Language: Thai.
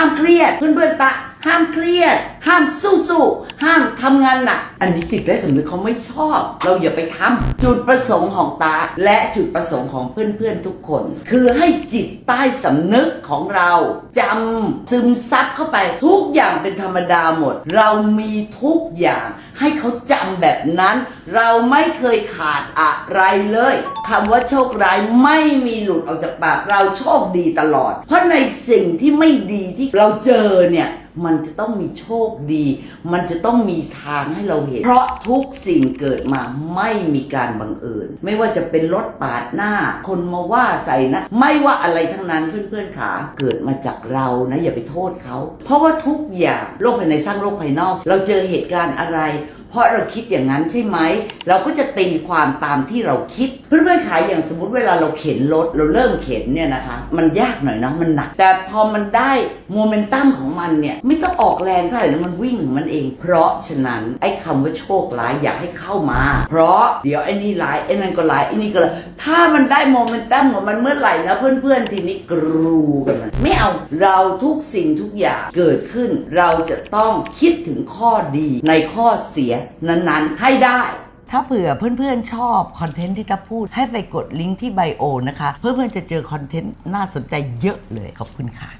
ห้ามเครียดเพื่อนๆตะ ห้ามเครียด ห้ามสู้ๆห้ามทำงานหนัก อันนี้จิตและสำนึกเขาไม่ชอบ เราอย่าไปทำจุดประสงค์ของตา และจุดประสงค์ของเพื่อนๆทุกคน คือให้จิตใต้สำนึกของเราจำซึมซับเข้าไปทุกอย่างเป็นธรรมดาหมด เรามีทุกอย่าง ให้เขาจำแบบนั้น เราไม่เคยขาดอะไรเลยคำว่าโชคร้ายไม่มีหลุดออกจากปากเราโชคดีตลอด เพราะในสิ่งที่ไม่ดีที่เราเจอเนี่ย มันจะต้องมีโชคดี มันจะต้องมีทางให้เราเห็น เพราะทุกสิ่งเกิดมาไม่มีการบังเอิญ ไม่ว่าจะเป็นรถปาดหน้า คนมาว่าใส่นะ ไม่ว่าอะไรทั้งนั้นเพื่อนๆขาเกิดมาจากเรานะอย่าไปโทษเขา เพราะว่าทุกอย่างโลกภายในสร้างโลกภายนอก เราเจอเหตุการณ์อะไร เพราะเราคิดอย่างนั้นใช่ไหม เราก็จะตีความตามที่เราคิด เพื่อนๆขายอย่างสมมติเวลาเราเข็นรถเราเริ่มเข็นเนี่ยนะคะ มันยากหน่อยนะมันหนัก แต่พอมันได้โมเมนตัมของมันเนี่ยไม่ต้องออกแรงเท่าไหร่นะมันวิ่งของมันเอง เพราะฉะนั้นไอ้คำว่าโชคร้ายอยากให้เข้ามา เพราะเดี๋ยวไอ้นี่ร้ายไอ้นั่นก็ร้ายไอ้นี่ก็ร้ายถ้ามันได้โมเมนตัมของมันเมื่อไหร่นะเพื่อนๆทีนี้กรูกันมันไม่เอาเราทุกสิ่งทุกอย่างเกิดขึ้น เราจะต้องคิดถึงข้อดีในข้อเสียยนั้นๆ ให้ได้ ถ้าเผื่อเพื่อนๆชอบคอนเทนต์ที่ตาพูด ให้ไปกดลิงก์ที่ไบโอนะคะ เพื่อนๆจะเจอคอนเทนต์น่าสนใจเยอะเลยขอบคุณค่ะ